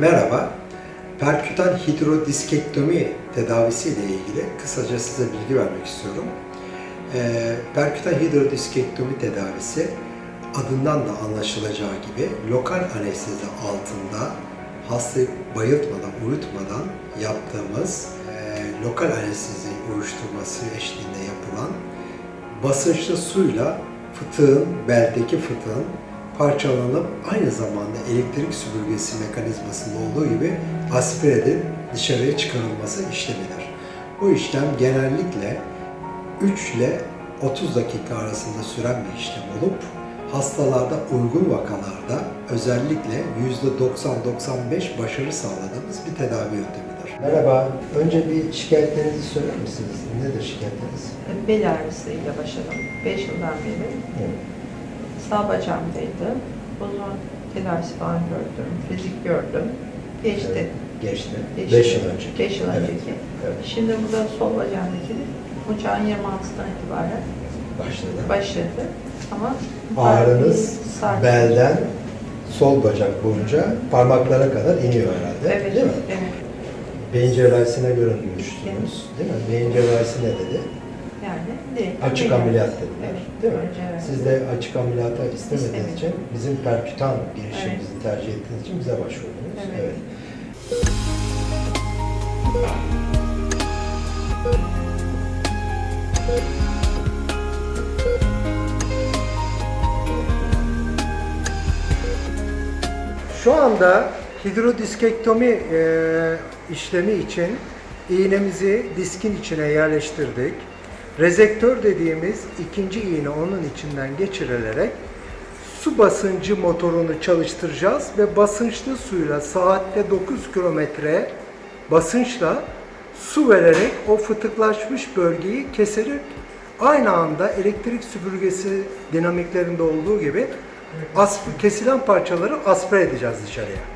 Merhaba, perkütan hidrodiskektomi tedavisi ile ilgili kısaca size bilgi vermek istiyorum. Ee, perkütan hidrodiskektomi tedavisi adından da anlaşılacağı gibi lokal anestezi altında hastayı bayıltmadan, uyutmadan yaptığımız e, lokal anestezi uyuşturması eşliğinde yapılan basınçlı suyla fıtığın, beldeki fıtığın parçalanıp aynı zamanda elektrik süpürgesi mekanizmasında olduğu gibi aspire edip dışarıya çıkarılması işlemidir. Bu işlem genellikle 3 ile 30 dakika arasında süren bir işlem olup hastalarda uygun vakalarda özellikle %90-95 başarı sağladığımız bir tedavi yöntemidir. Merhaba, önce bir şikayetlerinizi söyler misiniz? Nedir şikayetleriniz? Bel ağrısıyla başladım. 5 yıldan beri. Sağ bacağımdaydı. Uzun tedavisi falan gördüm. Fizik gördüm. Geçti. Evet, Geçti. Geçti. 5 yıl önce. 5 yıl Evet, önceki. Evet, Şimdi bu da sol bacağımdaki ocağın 26'dan itibaren başladı. başladı. Ama Ağrınız belden sol bacak boyunca parmaklara kadar iniyor herhalde. Evet, Değil mi? evet. Beyin cerrahisine göre görüştünüz. Değil mi? Beyin cerrahisi ne dedi? Direkt Açık ameliyat dediler. Evet. Değil mi? Evet. Siz de açık ameliyata istemediğiniz İstemedim. için bizim perkütan girişimizi tercih ettiğiniz için bize başvurdunuz. Evet. Şu anda hidrodiskektomi e, işlemi için iğnemizi diskin içine yerleştirdik. Rezektör dediğimiz ikinci iğne onun içinden geçirilerek su basıncı motorunu çalıştıracağız ve basınçlı suyla saatte 9 kilometre basınçla su vererek o fıtıklaşmış bölgeyi keserek aynı anda elektrik süpürgesi dinamiklerinde olduğu gibi kesilen parçaları aspire edeceğiz dışarıya.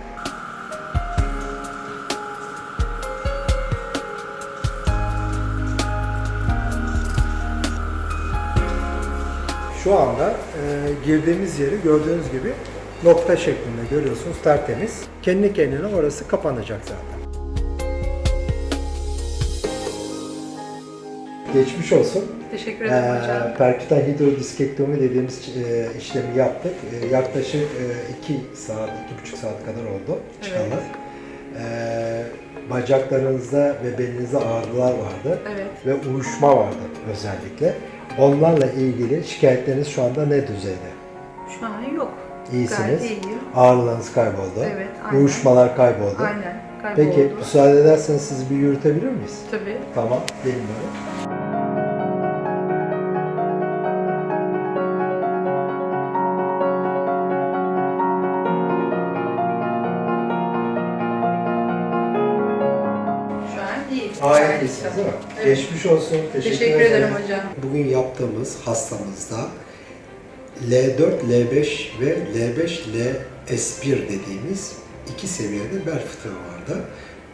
Şu anda e, girdiğimiz yeri gördüğünüz gibi nokta şeklinde görüyorsunuz tertemiz. Kendi kendine orası kapanacak zaten. Geçmiş olsun. Teşekkür ederim Ee, hocam. perkütan hidrodiskektomi dediğimiz e, işlemi yaptık. E, yaklaşık 2 saat, iki buçuk saat kadar oldu çıkalı. Evet. Ee, bacaklarınızda ve belinizde ağrılar vardı Evet. ve uyuşma vardı özellikle. Onlarla ilgili şikayetleriniz şu anda ne düzeyde? Şu an yok. İyisiniz. Gayet iyiyim. Ağrılarınız kayboldu. Evet, aynen. Uyuşmalar kayboldu. Aynen. Kayboldu. Peki müsaade ederseniz sizi bir yürütebilir miyiz? Tabii. Tamam, gelin böyle. Gayet iyisiniz değil mi? Evet. Geçmiş olsun. Teşekkür, Teşekkür ederim hocam. Bugün yaptığımız hastamızda L4, L5 ve L5, LS1 dediğimiz iki seviyede bel fıtığı vardı.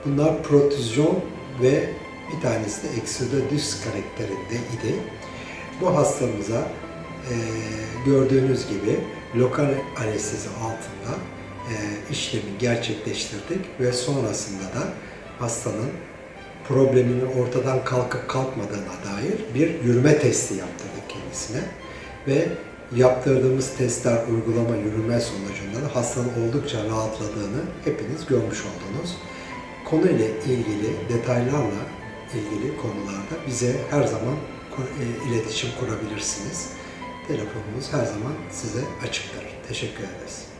Bunlar protüzyon ve bir tanesi de eksodüs karakterinde idi. Bu hastamıza e, gördüğünüz gibi lokal anestezi altında e, işlemi gerçekleştirdik ve sonrasında da hastanın probleminin ortadan kalkıp kalkmadığına dair bir yürüme testi yaptırdık kendisine ve yaptırdığımız testler, uygulama, yürüme sonucunda da hastanın oldukça rahatladığını hepiniz görmüş oldunuz. Konuyla ilgili detaylarla ilgili konularda bize her zaman e, iletişim kurabilirsiniz. Telefonumuz her zaman size açıktır. Teşekkür ederiz.